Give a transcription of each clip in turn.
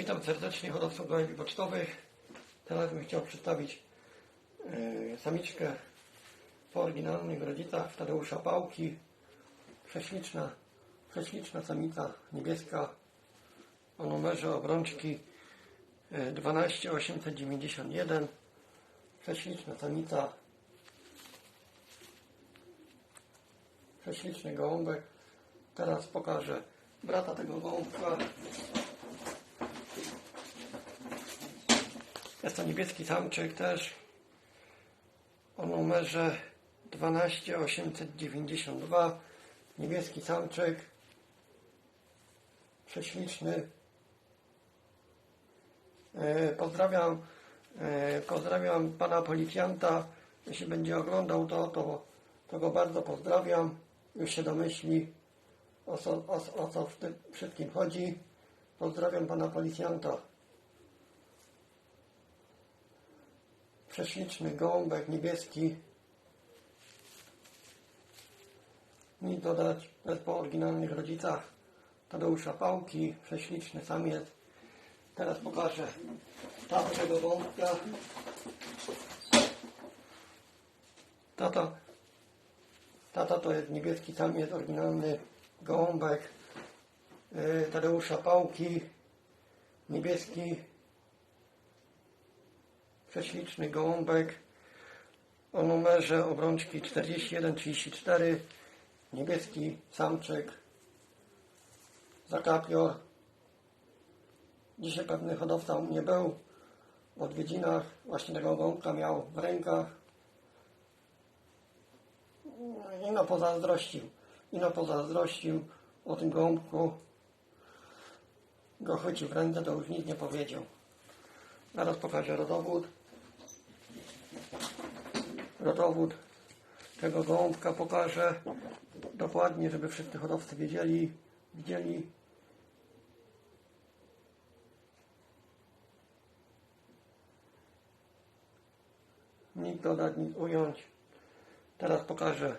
Witam serdecznie hodowców gołębi pocztowych. Teraz bym chciał przedstawić e, samiczkę po oryginalnych rodzicach Tadeusza Pałki. Prześliczna, prześliczna samica niebieska o numerze obrączki e, 12891. Prześliczna samica. Prześliczny gołąbek. Teraz pokażę brata tego gołąbka. Jest to niebieski samczyk też o numerze 12892. Niebieski samczyk. Prześliczny. E, Pozdrawiam, e, pozdrawiam pana policjanta. Jeśli będzie oglądał to, to, to go bardzo pozdrawiam. Już się domyśli o co, o, o co w tym wszystkim chodzi. Pozdrawiam pana policjanta. Prześliczny gołąbek niebieski. Nic dodać, jest po oryginalnych rodzicach Tadeusza Pałki. Prześliczny samiec. Teraz pokażę tatę tego gołąbka. Tata, tata to jest niebieski samiec, oryginalny gołąbek yy, Tadeusza Pałki. Niebieski prześliczny gołąbek o numerze obrączki 4134 niebieski samczyk zakapior. Dzisiaj pewny hodowca u mnie był w odwiedzinach właśnie tego gołąbka miał w rękach. I no pozazdrościł i no pozazdrościł o tym gołąbku. Go chwycił w ręce to już nic nie powiedział. Zaraz pokażę rodowód. Rodowód tego gołąbka pokażę dokładnie, żeby wszyscy hodowcy wiedzieli, widzieli. Nic dodać, nic ująć. Teraz pokażę,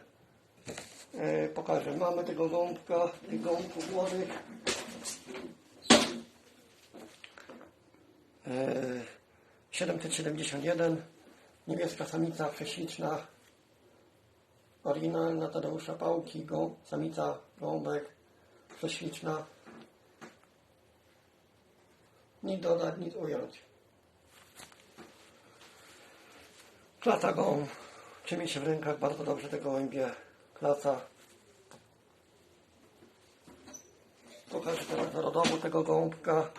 e, pokażę mamy tego gołąbka, tych gołąbków młodych. E, 771 niebieska samica prześliczna oryginalna Tadeusza Pałki go, samica gołąbek prześliczna. Nic dodać, nic ująć. Klata gołąb. Trzyma się w rękach bardzo dobrze te gołębie klata pokażę teraz rodowód tego gołąbka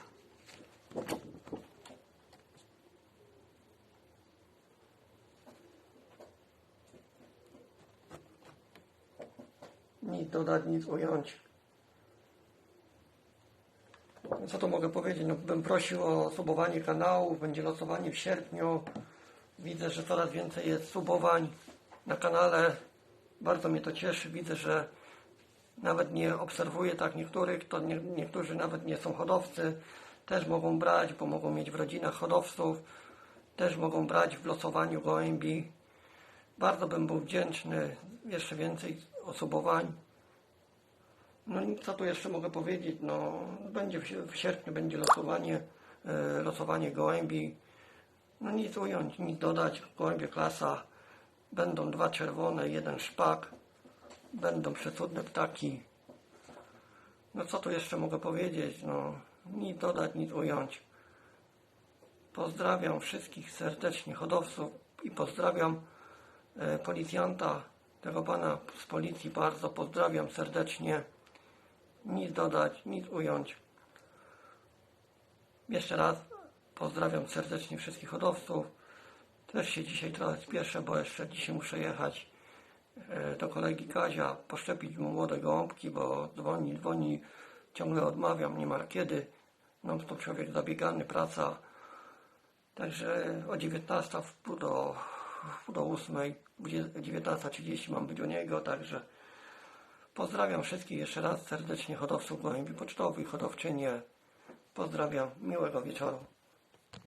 nic dodać, nic ująć. Co tu mogę powiedzieć? No, bym prosił o subowanie kanału, będzie losowanie w sierpniu. Widzę, że coraz więcej jest subowań na kanale. Bardzo mnie to cieszy. Widzę, że nawet nie obserwuję tak niektórych, to nie, niektórzy nawet nie są hodowcy. Też mogą brać, bo mogą mieć w rodzinach hodowców. Też mogą brać w losowaniu gołębi. Bardzo bym był wdzięczny. Jeszcze więcej osobowań. No i co tu jeszcze mogę powiedzieć? No, będzie w, sierpniu będzie losowanie, e, losowanie gołębi. No nic ująć, nic dodać. Gołębie klasa. Będą dwa czerwone, jeden szpak. Będą przecudne ptaki. No co tu jeszcze mogę powiedzieć? No, nic dodać, nic ująć. Pozdrawiam wszystkich serdecznie hodowców i pozdrawiam e, policjanta, tego pana z policji bardzo pozdrawiam serdecznie. Nic dodać, nic ująć. Jeszcze raz pozdrawiam serdecznie wszystkich hodowców. Też się dzisiaj trochę spieszę, bo jeszcze dzisiaj muszę jechać e, do kolegi Kazia, poszczepić mu młode gołąbki, bo dzwoni, dzwoni, ciągle odmawiam, nie ma kiedy. Non stop człowiek zabiegany, praca. Także o 19 w do, do 8, 19.30 mam być u niego, także pozdrawiam wszystkich jeszcze raz serdecznie hodowców gołębi pocztowych, hodowczynie. Pozdrawiam, miłego wieczoru.